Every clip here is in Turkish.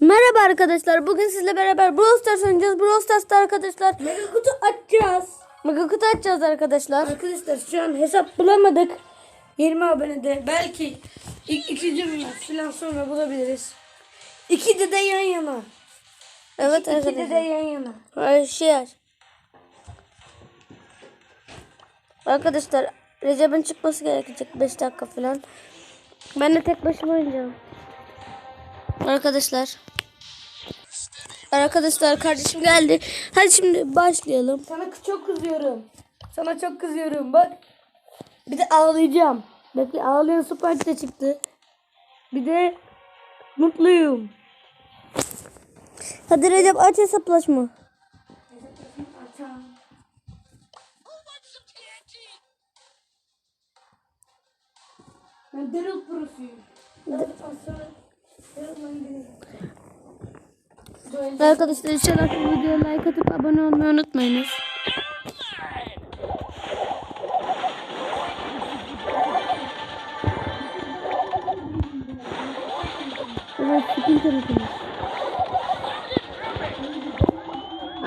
Merhaba arkadaşlar. Bugün sizle beraber Brawl Stars oynayacağız. Brawl Stars'ta arkadaşlar Mega kutu açacağız. mega kutu açacağız arkadaşlar. Arkadaşlar şu an hesap bulamadık. 20 abonede belki ilk ikinci falan sonra bulabiliriz. İki de yan yana. Evet İki de arkadaşlar. yan yana. Ay, Şey. Arkadaşlar Recep'in çıkması gerekecek 5 dakika falan. Ben de tek başıma oynayacağım. Arkadaşlar. Arkadaşlar kardeşim geldi. Hadi şimdi başlayalım. Sana çok kızıyorum. Sana çok kızıyorum bak. Bir de ağlayacağım. Bekle ağlayan süper de çıktı. Bir de mutluyum. Hadi Recep aç hesaplaşma. Ben Daryl Pro'suyum. Arkadaşlar inşallah bu videoya like atıp abone olmayı unutmayınız.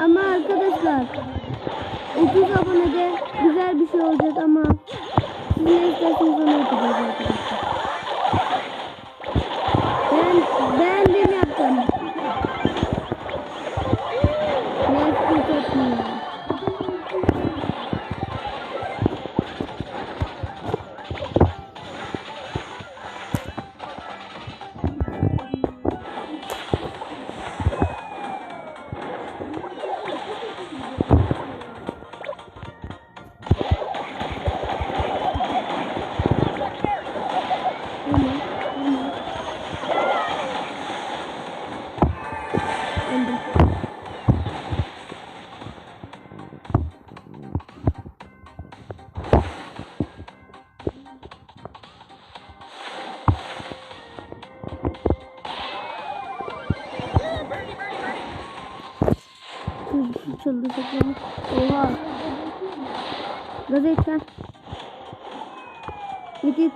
Ama arkadaşlar 30 abonede güzel bir şey olacak ama siz isterseniz onu yapacağız arkadaşlar. Çıldıracak beni. Oha. Gaza et sen. Git git.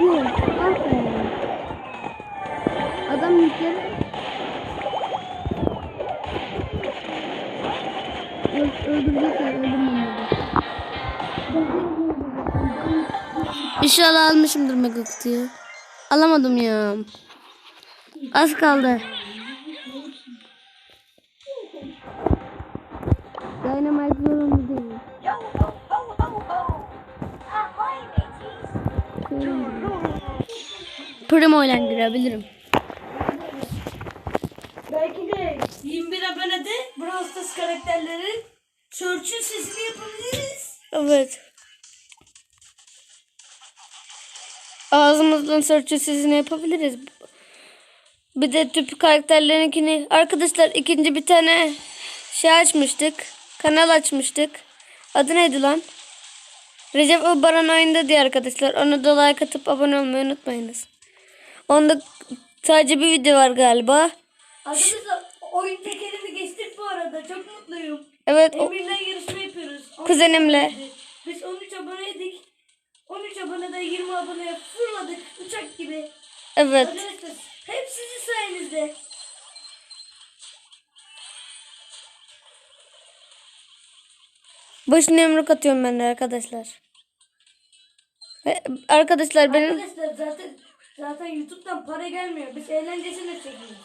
Yok. Adam yükleri. Öl- Öldürecekler. Orada. İnşallah almışımdır mega kutuyu. Alamadım ya. Az kaldı. Dynamite zorunlu değil. Primo ile girebilirim. Belki de 21 abonede Brawl Stars karakterlerin Search'ün sesini yapabiliriz. Evet. Ağzımızdan search sesini yapabiliriz. Bir de tüp karakterlerinkini. Arkadaşlar ikinci bir tane şey açmıştık. Kanal açmıştık. Adı neydi lan? Recep o Baran oyunda diye arkadaşlar. Ona da like atıp abone olmayı unutmayınız. Onda sadece bir video var galiba. Arkadaşlar oyun tekerini geçtik bu arada. Çok mutluyum. Evet o Emir'le yarışma yapıyoruz. kuzenimle. Biz 13 aboneydik. 13 abonede 20 aboneye fırladık. Uçak gibi. Evet. Arkadaşlar hep sizin sayenizde. Boşuna yumruk atıyorum ben de arkadaşlar. Arkadaşlar benim Arkadaşlar zaten zaten YouTube'dan para gelmiyor. Biz eğlencesine çekiyoruz.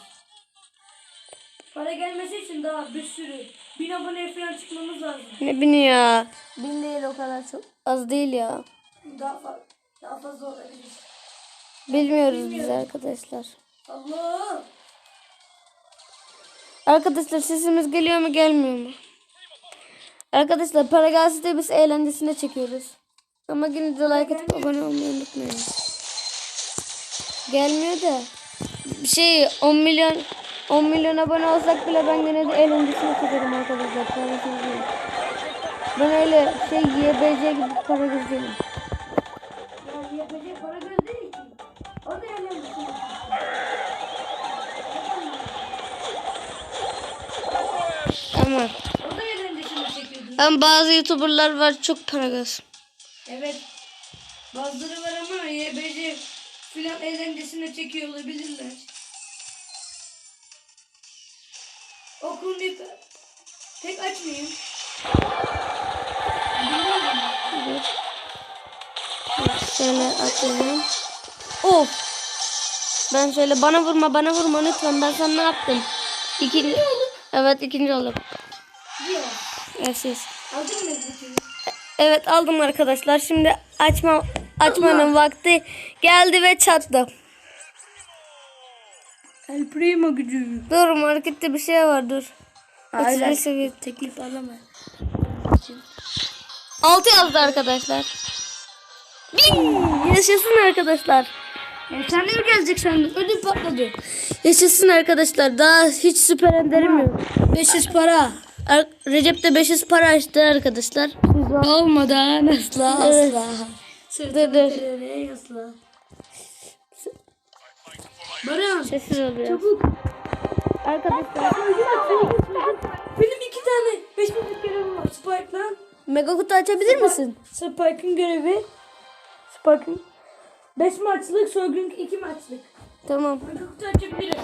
Para gelmesi için daha bir sürü bin aboneye falan çıkmamız lazım. ne bini ya. Bin değil o kadar çok az değil ya. Daha fazla daha fazla olabilir. Bilmiyoruz biz arkadaşlar. Allah! Arkadaşlar sesimiz geliyor mu gelmiyor mu? Arkadaşlar para gelse de biz eğlencesine çekiyoruz. Ama yine de like atıp abone olmayı unutmayın. Gelmiyor da. Bir şey 10 milyon 10 milyon abone olsak bile ben yine de eğlencesine çekerim arkadaşlar. Ben öyle şey YBC gibi para gözlerim. Ama O da eğlencesine çekiyordu. ama bazı youtuberlar var çok para göz. Evet. Bazıları var ama YBC filan eğlencesine çekiyor olabilirler. Okulun bir tek açmayayım. Şöyle atıyorum. Of. Ben şöyle bana vurma bana vurma lütfen ben sana ne yaptım? İkinci. Evet ikinci oldum. Evet, siz. Aldın mı Evet aldım arkadaşlar. Şimdi açma açmanın vakti geldi ve çattı. El Primo gücü. Dur markette bir şey var dur. Aynen. Seviye. Teklif alama. Altı yazdı arkadaşlar. Bin! Yaşasın arkadaşlar. Efsane mi gelecek sandım? Ödüm patladı. Yaşasın arkadaşlar. Daha hiç süper enderim yok. 500 para. Recep de 500 para açtı arkadaşlar. Olmadan asla asla. Sırtını asla. Baran. Sessiz oluyor. Çabuk. Arkadaşlar. Benim iki tane 5 minutlik görevim var. Spike lan. Mega kutu açabilir misin? Spike'ın görevi. Spike'ın 5 maçlık, Soygun 2 maçlık. Tamam. Ben kutu açabilirim.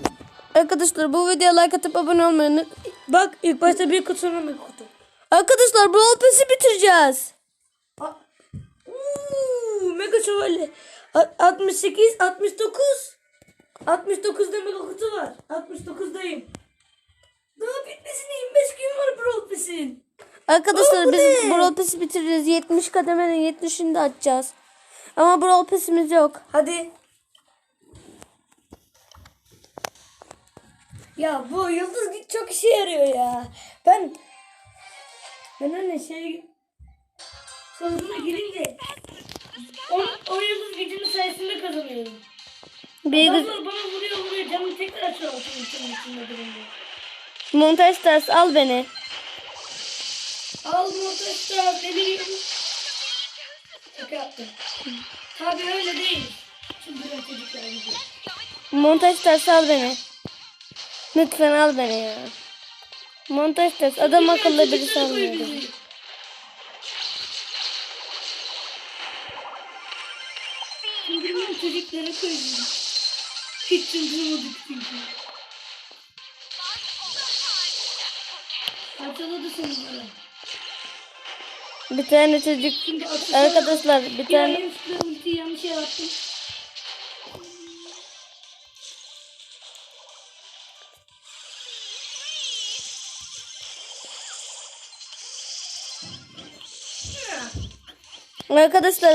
Arkadaşlar bu videoya like atıp abone olmayı Bak ilk başta bir kutu sonra bir kutu. Arkadaşlar Brawl Pass'i bitireceğiz. Uuu, mega şövalye. A- 68, 69. 69'da mega kutu var. 69'dayım. Daha bitmesine 25 gün var Brawl Pass'in. Arkadaşlar biz ne? Brawl Pass'i bitireceğiz. 70 kademenin 70'ini de açacağız. Ama Brawl Pass'imiz yok. Hadi. Ya bu yıldız güç çok işe yarıyor ya. Ben ben hani şey soruna girince o, o yıldız gücünün sayesinde kazanıyorum. Bir Adamlar bana vuruyor vuruyor canım tekrar açıyor altın içinde içinde durumda. montaj ters al beni. Al motosta deliriyorum. Şaka yaptım. Tabii öyle değil. Şimdi ben çocuklar. Montaj ters al beni. Lütfen al beni ya. Montaj ters adam akıllı biri Çocuklara koy sanmıyorum. bizi. Çünkü ben çocuklara koyuyorum. Hiç çıldırmadık çünkü. Parçaladı seni böyle. Bir tane çocuk arkadaşlar bir tane yanlış Arkadaşlar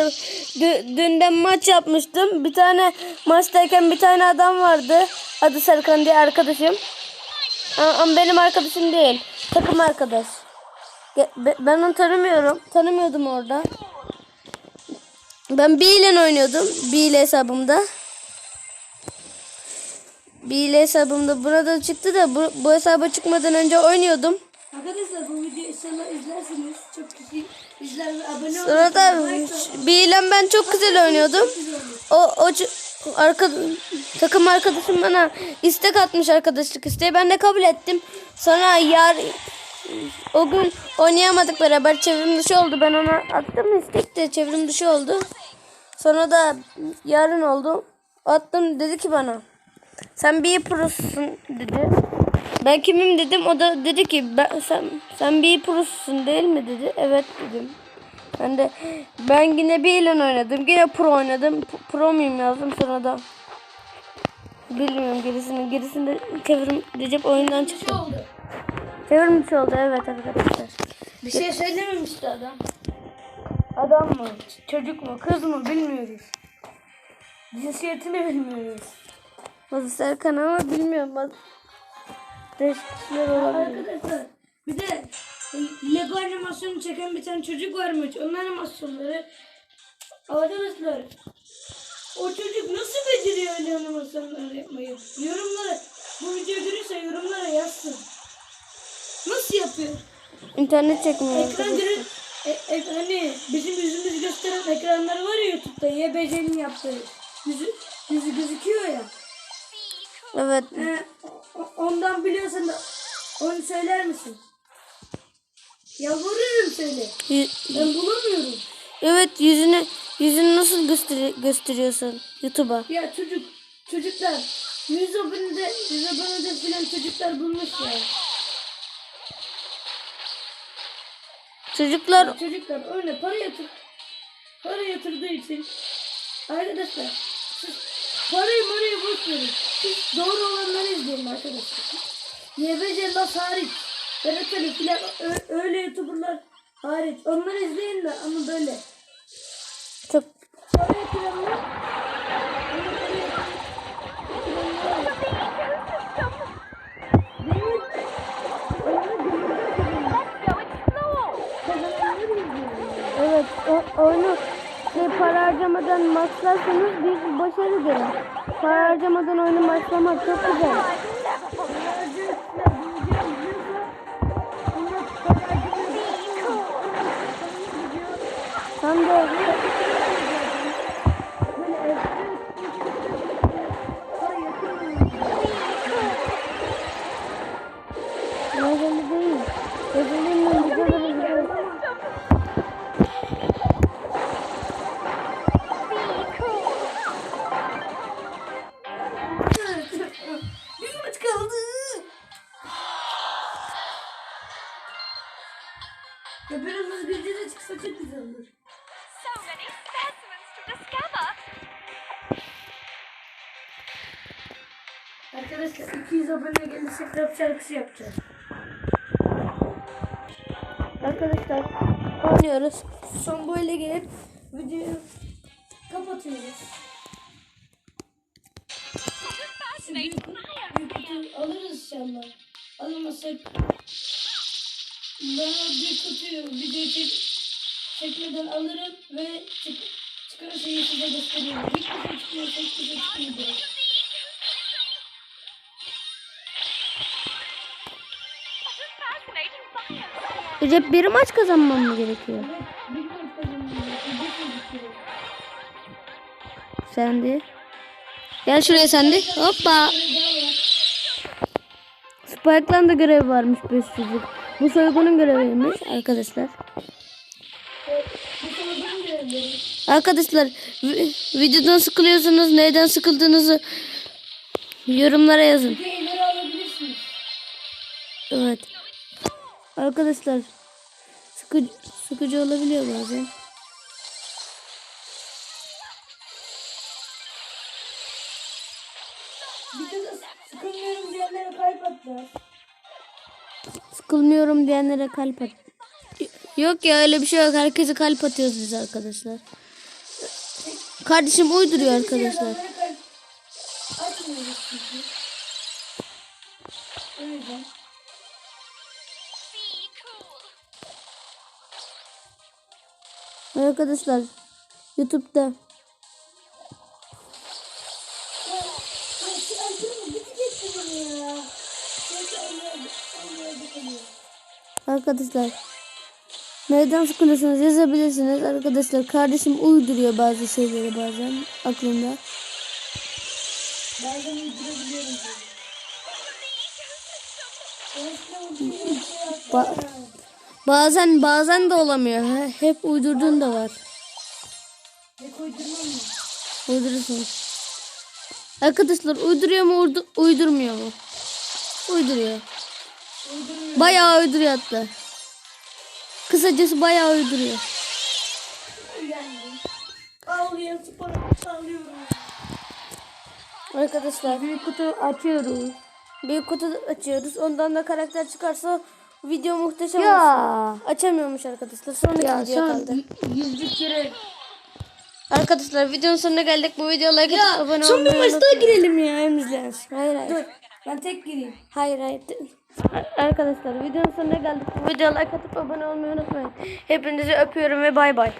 dü- dünden maç yapmıştım. Bir tane maçtayken bir tane adam vardı. Adı Serkan diye arkadaşım. Ama benim arkadaşım değil. Takım arkadaş. Ben onu tanımıyorum. Tanımıyordum orada. Ben B ile oynuyordum. B ile hesabımda. B ile hesabımda burada çıktı da bu, bu hesaba çıkmadan önce oynuyordum. Arkadaşlar bu videoyu inşallah izlersiniz. B ile ben çok güzel oynuyordum. O o arka takım arkadaşım bana istek atmış arkadaşlık isteği. Ben de kabul ettim. Sonra yar o gün oynayamadık beraber. Çevrim dışı oldu. Ben ona attım istek de çevrim dışı oldu. Sonra da yarın oldu. Attım dedi ki bana sen bir prosun dedi. Ben kimim dedim. O da dedi ki ben, sen sen bir prosun değil mi dedi. Evet dedim. Ben de ben yine bir ile oynadım. Yine pro oynadım. P- Pro muyum yazdım sonra da. Bilmiyorum gerisini. Gerisinde çevrim Recep oyundan Bir çıktı. oldu. Çevrim dışı oldu evet arkadaşlar. Bir şey söylememişti adam. Adam mı? Çocuk mu? Kız mı? Bilmiyoruz. Cinsiyetini bilmiyoruz. Bazı Serkan ama bilmiyorum. Değişik kişiler olabilir. Arkadaşlar bir de Lego animasyonu çeken bir tane çocuk varmış. Onun animasyonları arkadaşlar o çocuk nasıl beceriyor öyle animasyonlar yapmayı? Yorumlara bu video görürse yorumlara yazsın. Nasıl yapıyor? İnternet çekmiyor. Ekran görür e, e, hani bizim yüzümüzü gösteren ekranları var ya YouTube'da YBC'nin yaptığı. Yüzü, yüzü gözüküyor ya. Evet. Ee, ondan biliyorsan da onu söyler misin? Yalvarırım söyle. Ben bulamıyorum. Evet yüzünü Yüzünü nasıl gösteri- gösteriyorsun YouTube'a? Ya çocuk, çocuklar 100 abonede, 100 abonede filan çocuklar bulmuş ya. Çocuklar Çocuklar öyle para yatır, para yatırdığı için arkadaşlar parayı marayı boş verin. Doğru olanları izleyin arkadaşlar. YBC Las hariç. Berat filan öyle youtuberlar hariç. Onları izleyin de ama böyle. çok. Kazananları izliyorum. evet o, oyunu şey, para harcamadan maxlarsanız bir başarı derim. Para harcamadan oyunu maxlamak çok güzel. Tam da çok güzel olur. So many specimens to discover. Arkadaşlar 200 abone gelirsek rap şarkısı yapacağız. Arkadaşlar oynuyoruz. Son böyle gelip videoyu kapatıyoruz. Kutuyu alırız inşallah. Alamazsak o büyük kutuyu videoyu çek, çekmeden alırım ve çık, çıkarsa size gösteririm. Şey çıkmıyorsa hiçbir şey çıkmıyor. What a fascinating science. Recep bir maç kazanmam mı gerekiyor? Evet, bir maç kazanmıyor. Bir gözüküyor. Sen de. Gel şuraya sen de. Hoppa. Bir. Spike'lan da görev varmış 5 çocuk. Bu soygunun göreviymiş arkadaşlar. Arkadaşlar vi- videodan sıkılıyorsanız neyden sıkıldığınızı yorumlara yazın. Evet. Arkadaşlar sıkıcı, sıkıcı olabiliyor bazen. Sıkılmıyorum diyenlere kalp atacağız. Sıkılmıyorum diyenlere kalp at. Yok ya öyle bir şey yok. Herkese kalp atıyoruz biz arkadaşlar. Kardeşim uyduruyor arkadaşlar. Arkadaşlar YouTube'da arkadaşlar neyden sıkılıyorsanız yazabilirsiniz arkadaşlar. Kardeşim uyduruyor bazı şeyleri bazen aklımda. Bazen uydurabiliyorum Ba- bazen bazen de olamıyor. He- Hep uydurduğun da var. Ne koydurmam mı? Uydurursun. Arkadaşlar uyduruyor mu uydu- uydurmuyor mu? Uyduruyor. Uydurmuyorum. Bayağı uyduruyor hatta. Kısacası bayağı. Ağlayan ağlıyorum. Arkadaşlar büyük kutu açıyoruz. Büyük kutu açıyoruz. Ondan da karakter çıkarsa video muhteşem olsun. Açamıyormuş arkadaşlar. Sonraki video kaldı. yüzlük kere. Arkadaşlar videonun sonuna geldik. Bu videoya like Ya atıp abone son bir olmayı maç daha unutmayın. girelim ya emizler. Hayır hayır. Dur ben tek gireyim. Hayır hayır. Arkadaşlar videonun sonuna geldik. Bu videoya like atıp abone olmayı unutmayın. Hepinizi öpüyorum ve bay bay.